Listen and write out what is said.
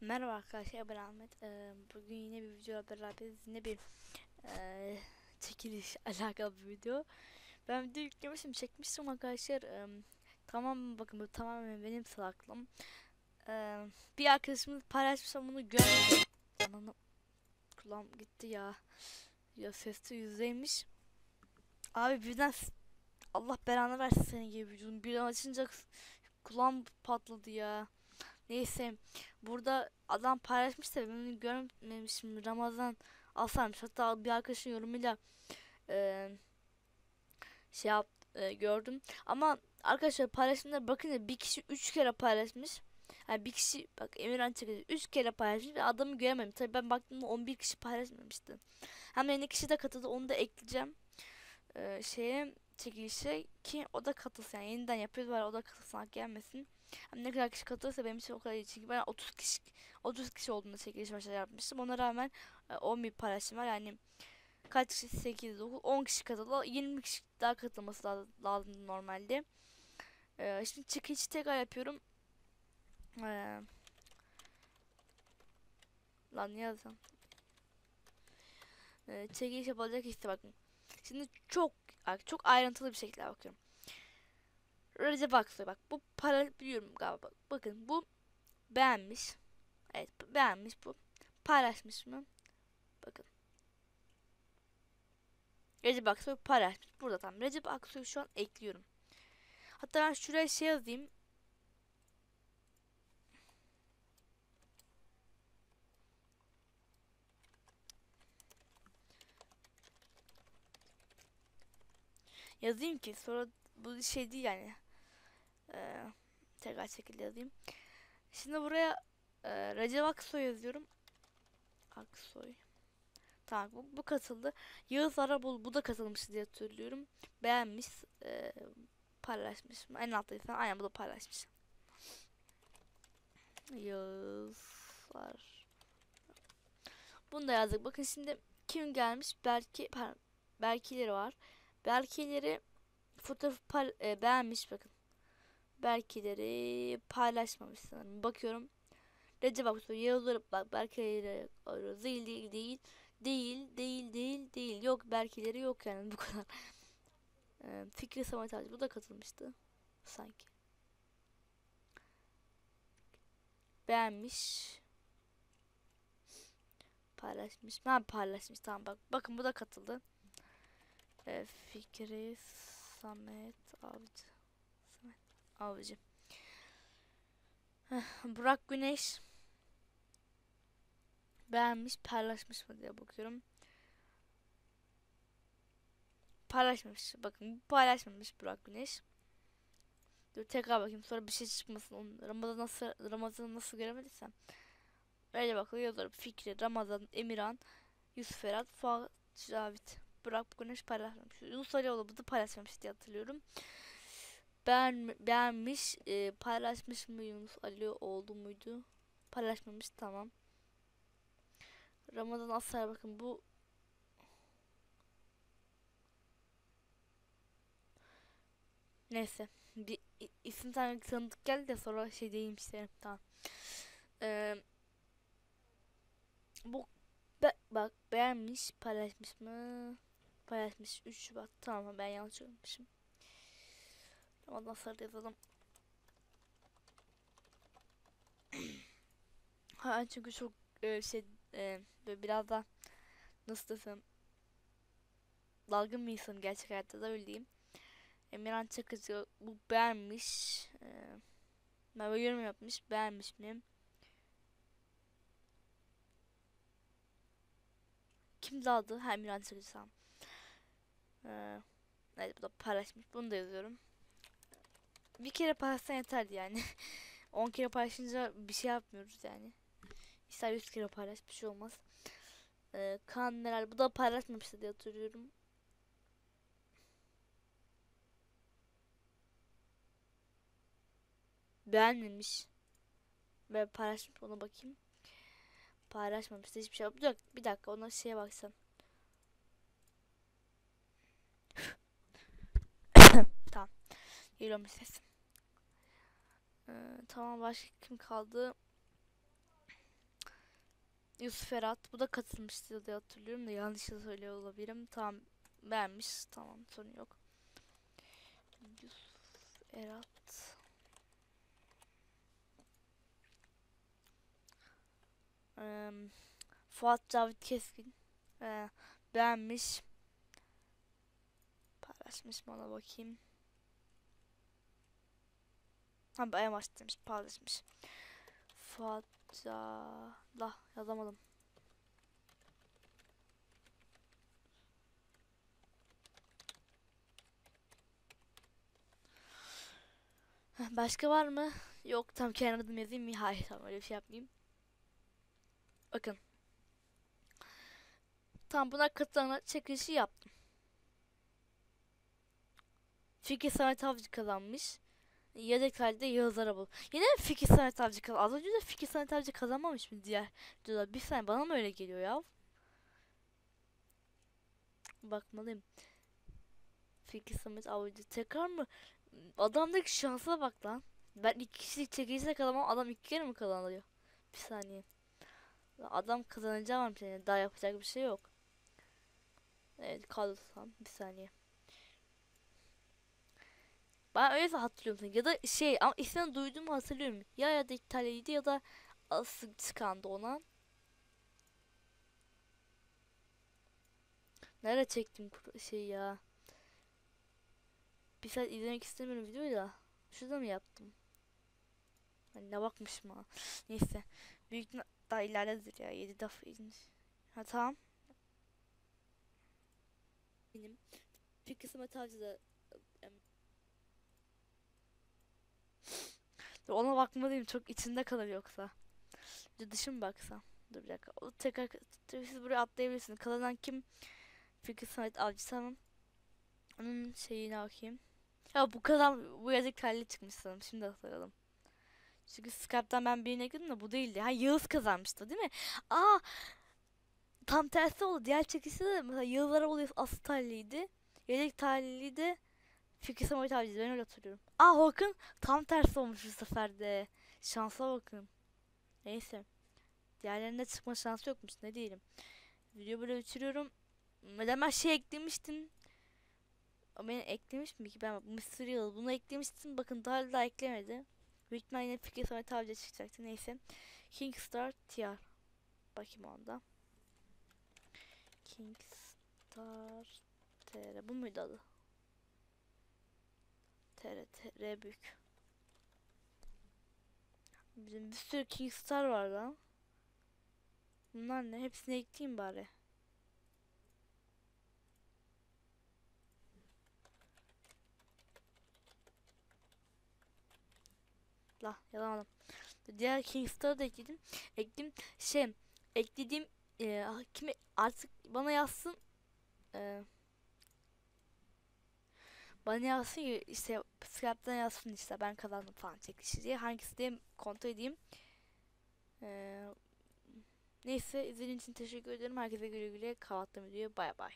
Merhaba arkadaşlar ben Ahmet. Ee, bugün yine bir video beraberiz. Yine bir e, çekiliş alakalı bir video. Ben video yüklemişim, çekmiştim arkadaşlar. Ee, tamam bakın bu tamamen benim salaklığım. Ee, bir arkadaşımız paylaşmış ama bunu görmedim. Kulağım gitti ya. Ya sesli yüzdeymiş. Abi birden Allah belanı versin seni gibi vücudum. Birden açınca kulağım patladı ya. Neyse burada adam paylaşmış da ben görmemişim. Ramazan Asarmış hatta bir arkadaşın yorumuyla e, şey yap e, gördüm. Ama arkadaşlar paylaşımlara bakınca bir kişi üç kere paylaşmış. Yani bir kişi bak Emirhan Çakıcı üç kere paylaşmış ve adamı göremedim. Tabi ben baktığımda 11 kişi paylaşmamıştı. Hem yeni kişi de katıldı. Onu da ekleyeceğim. E, şeye çekilişe ki o da katılsın. Yani yeniden yapıyoruz var o da katılsın. Gelmesin Hani ne kadar kişi katılırsa benim için o kadar iyi. Çünkü ben 30 kişi 30 kişi olduğunda çekiliş başarı yapmıştım. Ona rağmen e, 11 paylaşım var. Yani kaç kişi 8 9 10 kişi katıldı. 20 kişi daha katılması lazım, normalde. Ee, şimdi çekiliş tekrar yapıyorum. Ee, lan ne yazsam? Ee, çekiliş yapılacak işte bakın. Şimdi çok çok ayrıntılı bir şekilde bakıyorum. Recep Aksoy bak bu para biliyorum galiba. Bak, bakın bu beğenmiş. Evet beğenmiş. Bu paylaşmış mı? Bakın. Recep Aksoy paylaşmış. Burada tam. Recep Aksoy'u şu an ekliyorum. Hatta ben şuraya şey yazayım. Yazayım ki sonra bu şey değil yani ee, tekrar şekilde yazayım. Şimdi buraya e, Recep Aksoy yazıyorum. Aksoy. Tamam bu, bu katıldı. Yağız Arabul bu da katılmış diye hatırlıyorum. Beğenmiş. E, paylaşmış. En alttaysan aynen bu da paylaşmış. Yağızlar. Bunu da yazdık. Bakın şimdi kim gelmiş? Belki Belkileri var. Belkileri fotoğrafı pay, e, beğenmiş bakın. Belkileri paylaşmamış sanırım. Bakıyorum. Recep Aksoy yazıları bak belkileri arıyoruz. Değil değil değil. Değil değil değil değil. Yok belkileri yok yani bu kadar. Ee, Fikri Samet Avcı bu da katılmıştı. Sanki. Beğenmiş. Paylaşmış. Ha paylaşmış tamam bak. Bakın bu da katıldı. Ee, Fikri Samet Avcı. Avcı. Burak Güneş beğenmiş paylaşmış mı diye bakıyorum. Paylaşmamış. Bakın paylaşmamış Burak Güneş. Dur tekrar bakayım sonra bir şey çıkmasın. Onu Ramazan nasıl Ramazan'ı nasıl göremediysem. Öyle bakalım yazarım. Fikri, Ramazan, Emirhan, Yusuf Erat, Fuat Cavit. Burak Güneş paylaşmamış. Yunus Alioğlu bu da paylaşmamış diye hatırlıyorum. Beğen, beğenmiş. E, paylaşmış mı Yunus Ali oldu muydu? Paylaşmamış tamam. Ramazan Asar bakın bu Neyse. Bir isim tane tanıdık geldi de sonra şey değilmiş işte. Tamam. Ee, bu be, bak beğenmiş paylaşmış mı? Paylaşmış 3 Şubat. Tamam ben yanlış görmüşüm. Ramazan Asar yazalım. Ha çünkü çok e, şey e, böyle biraz da nasıl desem dalgın bir insanım gerçek hayatta da öyle diyeyim. Emirhan Çakıcı bu beğenmiş. E, böyle yorum yapmış. Beğenmiş mi? Kim aldı? Ha Emirhan Çakıcı tamam. E, evet bu da paylaşmış. Bunu da yazıyorum. Bir kere paylaşsan yeterdi yani. 10 kere paylaşınca bir şey yapmıyoruz yani. İster 100 kere paylaş bir şey olmaz. Ee, Kaan Meral bu da paylaşmamıştı diye hatırlıyorum. Beğenmemiş. Ve paylaşmış ona bakayım. Paylaşmamıştı hiçbir şey yok. Bir dakika ona şeye baksam. tamam. Geliyormuş sesim. Ee, tamam başka kim kaldı? Yusuf Erat. Bu da katılmıştı diye hatırlıyorum da yanlış da söylüyor olabilirim. Tamam beğenmiş. Tamam sorun yok. Yusuf Erat. Eee, Fuat Cavit Keskin. Eee, beğenmiş. Paylaşmış mı ona bakayım. Ha bayağı başlamış paylaşmış. Fuat Ca- La yazamadım. Başka var mı? Yok tam kendi adım yazayım mı? Hayır tamam öyle bir şey yapmayayım. Bakın. Tam buna katılana çekilişi yaptım. Fikri Samet Avcı kazanmış. Yedek halde Yağız Arabul. Yine mi Fikri Samet Avcı kazanmış? Az önce de Fikri Samet Avcı kazanmamış mı diğer videoda? Bir saniye bana mı öyle geliyor ya? Bakmalıyım. Fikri Samet Avcı tekrar mı? Adamdaki şansa bak lan. Ben iki kişilik çekilişle kalamam. Adam iki kere mi kazanıyor? Bir saniye. Adam kazanacağı varmış yani. Daha yapacak bir şey yok. Evet kaldı. Bir saniye. Ben öyle hatırlıyorum. Ya da şey ama ismini duyduğumu hatırlıyorum. Ya ya da İtalya'ydı ya da asıl çıkandı ona. Nerede çektim şey ya? Bir saat izlemek istemiyorum videoyu da. Şurada mı yaptım? Hani ne bakmışım ha. Neyse. Büyük daha ileridedir ya. 7 defa inmiş. Ha tamam. Benim. Fikri Samet Avcı da Dur, Ona bakmalıyım çok içinde kalır yoksa. Dışı mı baksam? Dur bir dakika. O tekrar siz buraya atlayabilirsiniz. Kazanan kim? Fikri Samet Avcı. Onun şeyine bakayım. Ya bu kadar bu yazık halli çıkmış sanırım. Şimdi hatırladım. Çünkü Skype'dan ben birine girdim de bu değildi. Ha Yağız kazanmıştı değil mi? Aa tam tersi oldu. Diğer çekişte de mesela Yağız Arabalı asıl talliydi. Yedek talihli de Fikri Samet Avcı'ydı. Ben öyle hatırlıyorum. Aa bakın tam tersi olmuş bu sefer de. Şansa bakın. Neyse. Diğerlerinde çıkma şansı yokmuş. Ne diyelim. Video böyle bitiriyorum. Neden ben şey eklemiştim. O beni eklemiş mi ki? Ben Mr. Yıl bunu eklemiştim. Bakın daha da eklemedi. Büyük ihtimalle yine Fikri Samet Avcı çıkacaktı. Neyse. Kingstar TR. Bakayım onda. Kingstar TR. Bu muydu adı? TR, TR büyük. Bizim bir sürü Kingstar var lan. Bunlar ne? Hepsini ekleyeyim bari. La yalamadım. Diğer Kingstar'ı da ekledim. Ekledim şey eklediğim e, kimi artık bana yazsın e, bana yazsın işte Skype'dan yazsın işte ben kazandım falan çekilişi diye hangisi diye kontrol edeyim. E, neyse izlediğiniz için teşekkür ederim. Herkese güle güle. Kapattım videoyu. Bay bay.